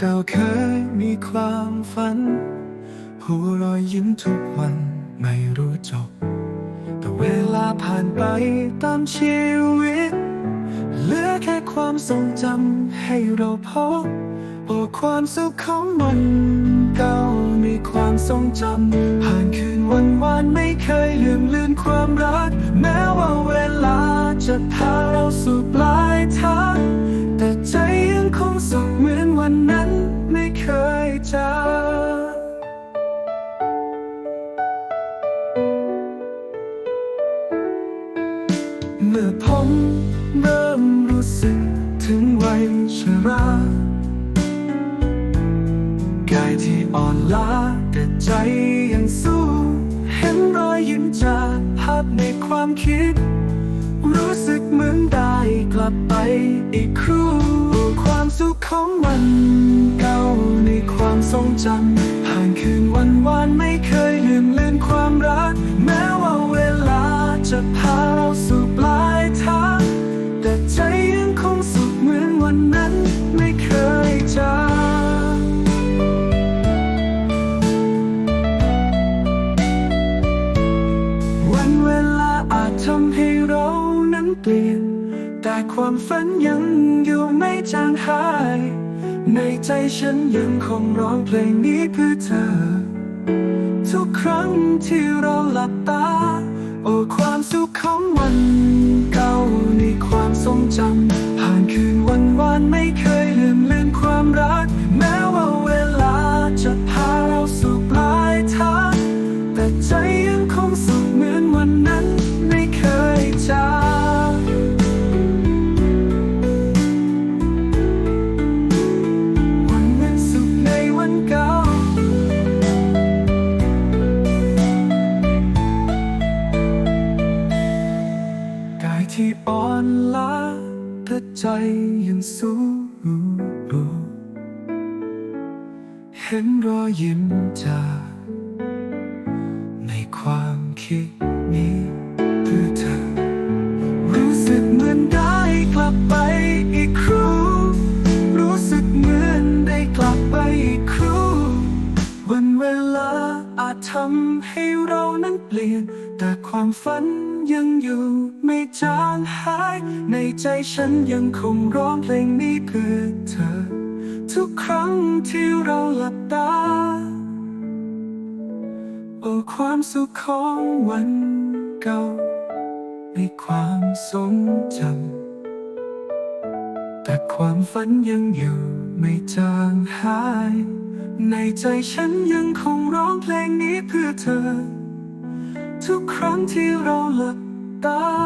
เก่าเคยมีความฝัน หัวรอยยิ้มทุกวันไม่รู้จบ แต่เวลาผ่านไปตามชีวิต เหลือแค่ความทรงจำให้เราพบโอ้ความสุขของวันเก่ามีความทรงจำ ผ่านคืนวันวานไม่เคยลืมเลือนความรัก แม้ว่าเวลาจะพาเราสู่ปลายทาง มื่อผมเริ่มรู้สึกถึงวัยชรากายที่อ่อนล้าแต่ใจยังสู้ เห็นรอยยิ้มจากภาพในความคิด รู้สึกเหมือนได้กลับไปอีกครู่ ความสุขของวันเก่าในความทรงจำผ่านคืนวันวาน นั้นเปลี่ยน แต่ความฝันยังอยู่ไม่จางหาย ในใจฉันยังคงร้องเพลงนี้เพื่อเธอ ทุกครั้งที่เราหลับตา โอ้ความสุขของวัน แต่ใจยังสู้ เห็นรอยยิ้มจากในความคิดนี้เพื่อเธอ รู้สึกเหมือนได้กลับไปอีกครูรู้สึกเหมือนได้กลับไปอีกครูวันเวลาอาจทำให้เรานั้นเปลี่ยน แต่ความฝัน ยังอยู่ไม่จางหาย ในใจฉันยังคงร้องเพลงนี้เพื่อเธอ ทุกครั้งที่เราหลับตา โอ้ความสุขของวันเก่าในความทรงจำแต่ความฝันยังอยู่ไม่จางหาย ในใจฉันยังคงร้องเพลงนี้เพื่อเธอ ทุกครั้งที่เราหลับตา